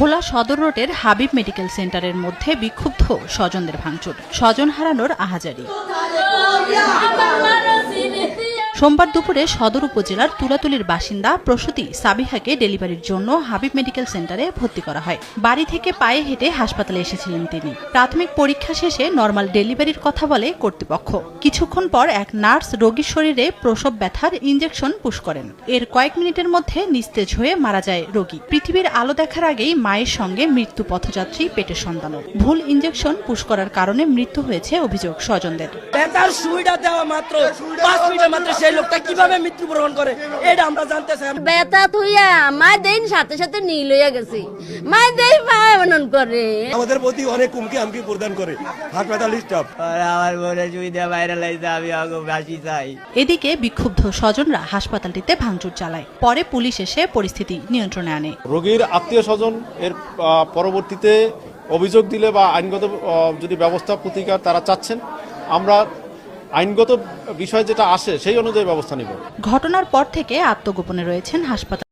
ভোলা সদর রোডের হাবিব মেডিকেল সেন্টারের মধ্যে বিক্ষুব্ধ স্বজনদের ভাঙচুর। স্বজন হারানোর আহাজারি। সোমবার দুপুরে সদর উপজেলার তুলাতুলির বাসিন্দা প্রসূতি সাবিহাকে ডেলিভারির জন্য হাবিব মেডিকেল সেন্টারে ভর্তি করা হয়। বাড়ি থেকে পায়ে হেঁটে হাসপাতালে এসেছিলেন তিনি। প্রাথমিক পরীক্ষা শেষে নর্মাল ডেলিভারির কথা বলে কর্তৃপক্ষ। কিছুক্ষণ পর এক নার্স রোগীর শরীরে প্রসব ব্যথার ইঞ্জেকশন পুশ করেন। এর কয়েক মিনিটের মধ্যে নিস্তেজ হয়ে মারা যায় রোগী। পৃথিবীর আলো দেখার আগেই মায়ের সঙ্গে মৃত্যু পথযাত্রী পেটের সন্তানও। ভুল ইঞ্জেকশন পুশ করার কারণে মৃত্যু হয়েছে অভিযোগ স্বজনদের। দেওয়া মাত্র লোকটা কীভাবে মৃত্যুবরণ করে? এটা আমরা জানতে চাই। বেতা থুইয়া মা দেন সাথে সাথে নীল হইয়া গেছি। মা দেই করে। আমাদের প্রতি অনেক আমকি প্রদান করে। হাসপাতাল স্টাফ আর আমার বোনের সুবিধা আমি আগে বাসি চাই। এদিকে বিক্ষুব্ধ স্বজনরা হাসপাতালটিতে ভাঙচুর চালায়। পরে পুলিশ এসে পরিস্থিতি নিয়ন্ত্রণে আনে। রোগীর আত্মীয় স্বজন এর আহ, পরবর্তীতে অভিযোগ দিলে বা আইনগত যদি ব্যবস্থা প্রতিকার তারা চাচ্ছেন আমরা আইনগত বিষয় যেটা আসে সেই অনুযায়ী ব্যবস্থা নিব। ঘটনার পর থেকে আত্মগোপনে রয়েছেন হাসপাতাল